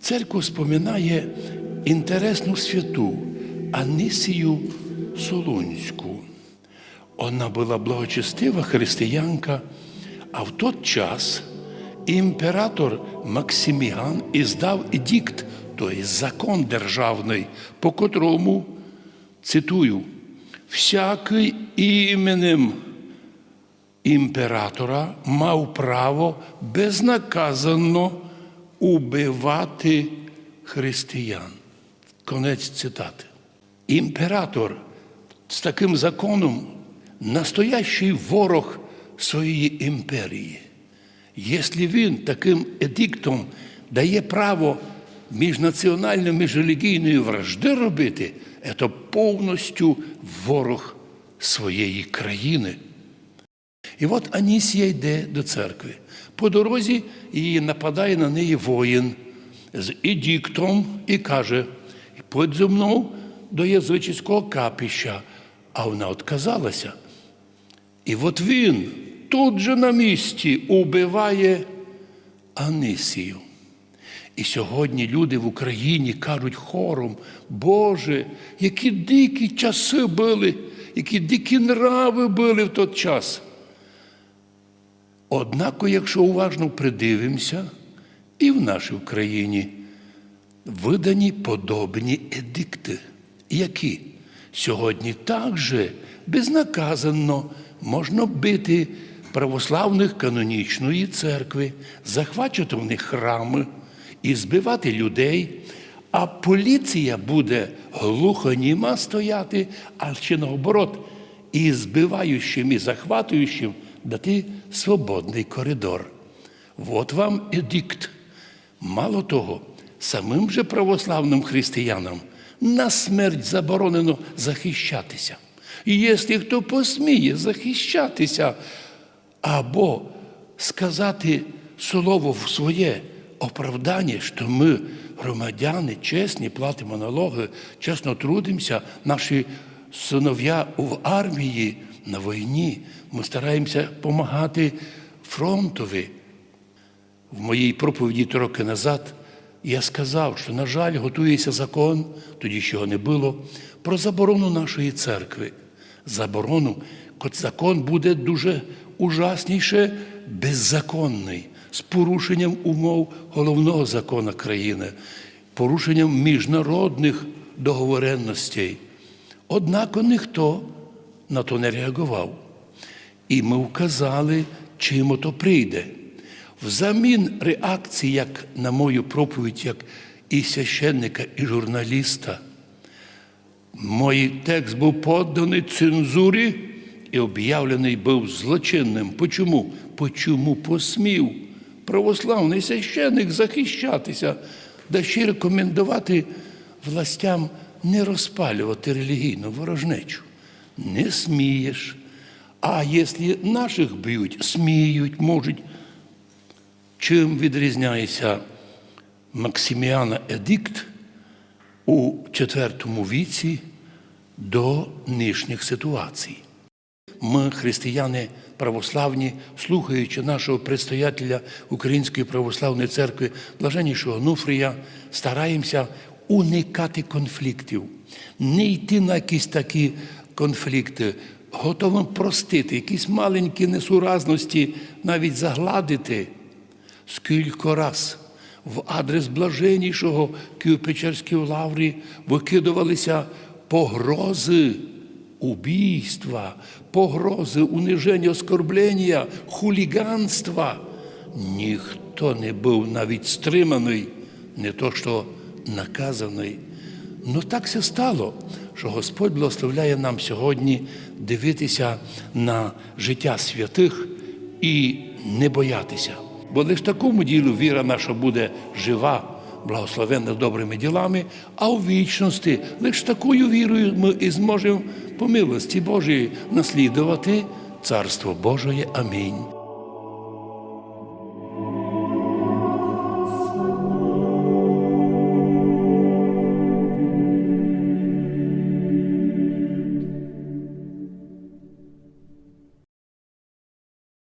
Церква споминає інтересну святу Анисію Солунську. Вона була благочестива християнка, а в той час імператор Максиміан іздав едикт, тобто закон державний, по котрому, цитую, всякий іменем імператора мав право безнаказано убивати християн. Конець цитати. Імператор з таким законом настоящий ворог своєї імперії. Якщо він таким едиктом дає право міжнаціональної, міжрелігійної вражди робити, це повністю ворог своєї країни. І от Анісія йде до церкви. По дорозі її нападає на неї воїн з едіктом і каже: «Подь зі мною до язичського капища. А вона відказалася. І от він тут же на місці убиває Анисію. І сьогодні люди в Україні кажуть хором, Боже, які дикі часи були, які дикі нрави були в той час. Однако, якщо уважно придивимося, і в нашій Україні видані подобні едикти, які сьогодні також безнаказано можна бити православних канонічної церкви, захвачувати в них храми і збивати людей, а поліція буде глухоніма стояти, а ще наоборот, і збиваючим, і захватуючим дати свободний коридор. От вам едикт. Мало того, самим же православним християнам на смерть заборонено захищатися. І якщо хто посміє захищатися або сказати слово в своє оправдання, що ми громадяни чесні, платимо налоги, чесно трудимося, наші синов'я в армії на війні, ми стараємося допомагати фронтові. В моїй проповіді три роки назад я сказав, що, на жаль, готується закон, тоді ще не було, про заборону нашої церкви. Заборону, закон буде дуже ужасніше, беззаконний, з порушенням умов головного закону країни, порушенням міжнародних договоренностей. Однак ніхто на то не реагував. І ми вказали, чим то прийде. Взамін реакції, як на мою проповідь, як і священника, і журналіста, мій текст був поданий цензурі і об'явлений був злочинним. Почому? Почому посмів православний священник захищатися, да ще рекомендувати властям не розпалювати релігійну ворожнечу. Не смієш. А якщо наших б'ють, сміють, можуть. Чим відрізняється Максиміана Едикт у IV віці до нинішніх ситуацій? Ми, християни православні, слухаючи нашого предстоятеля Української православної церкви, блаженнішого Нуфрія, стараємося уникати конфліктів, не йти на якісь такі конфлікти, готовим простити, якісь маленькі несуразності, навіть загладити. Скільки раз в адрес блаженнішого Києво-Печерської лаврі викидувалися погрози убійства, погрози, униження, оскорблення, хуліганства. Ніхто не був навіть стриманий, не то що наказаний. Ну так все стало, що Господь благословляє нам сьогодні дивитися на життя святих і не боятися. Бо лише такому ділу віра наша буде жива, благословенна добрими ділами, а у вічності лише такою вірою ми і зможемо по милості Божої наслідувати Царство Божої. Амінь.